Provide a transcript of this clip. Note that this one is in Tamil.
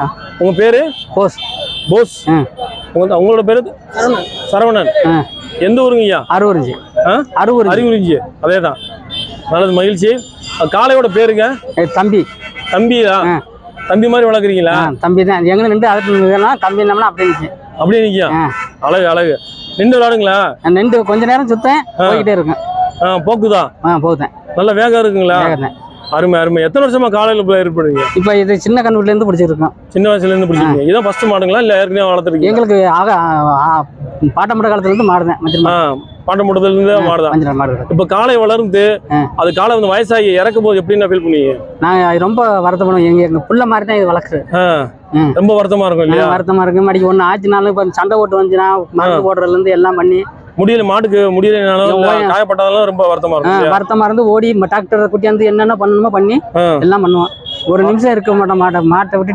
ஆ. உங்க பேரு? போஸ். போஸ். உங்களோட பேரு? சரவணன். எந்த ஊருங்க ஐயா? அறுவரிஞ்சி ஆ? அறுவரிஞ்சி அதே தான் நல்லது மகிழ்ச்சி. காளையோட பேருங்க? தம்பி. தம்பியா. தம்பி மாதிரி வளர்க்குறீங்களா? தம்பி தான். எங்கே நின்று அதற்கு தம்பி என்னம்னா அப்படி இருந்துச்சு அப்படியே நிற்கியா ஆ. அழகு அழகு. நின்று விளாடுங்களா? நான் நின்று கொஞ்ச நேரம் சுத்தேன் போய்கிட்டே இருக்கேன் ஆ போக்குதான் ஆ போகுதேன். நல்ல வேகம் இருக்குங்களா? அருமை அருமை. எத்தனை வருஷமா காலையில் ஏற்படுறீங்க? இப்போ இது சின்ன கண்ணுலேருந்து பிடிச்சிருக்கோம். சின்ன வயசுல இருந்து பிடிச்சிருக்கீங்க இதான் ஃபர்ஸ்ட் மாடுங்களா இல்ல ஏற்கனவே வளர்த்துருக்கீங்க எங்களுக்கு ஆக பாட்டமுட காலத்துலேருந்து மாடுதேன் மஞ்சள் ஆ மாடு பாண்ட முட்டத்துல இருந்து மாடுதான். மாடு. இப்ப காளை வளர்ந்து. அது காளை வந்து வயசாகி இறக்கும் போது எப்படி ஃபீல் பண்ணுவீங்க? அது ரொம்ப வருத்தப்படுவோம் எங்கள் எங்கள் புள்ள மாதிரி தான் இது வளர்க்குறது. ரொம்ப வருத்தமா இருக்கும் இல்லையா? வருத்தமாக இருக்கு மடிக்கு ஒன்று ஆச்சுனாலும் இப்போ சண்டை போட்டு வந்துச்சுன்னா மருந்து போடுறதுலேருந்து எல்லாம் பண்ணி முடியல மாட்டுக்கு முடியலனாலும் ஓயம். காயப்பட்டாலும் ரொம்ப வருத்தமா இருக்கும்? வருத்தமா இருந்து ஓடி டாக்டரை கூட்டியாந்து என்னென்ன பண்ணணுமோ பண்ணி. எல்லாம் பண்ணுவோம் ஒரு நிமிஷம் இருக்க மாட்டோம் மாட்டை மாட்டை விட்டுட்டு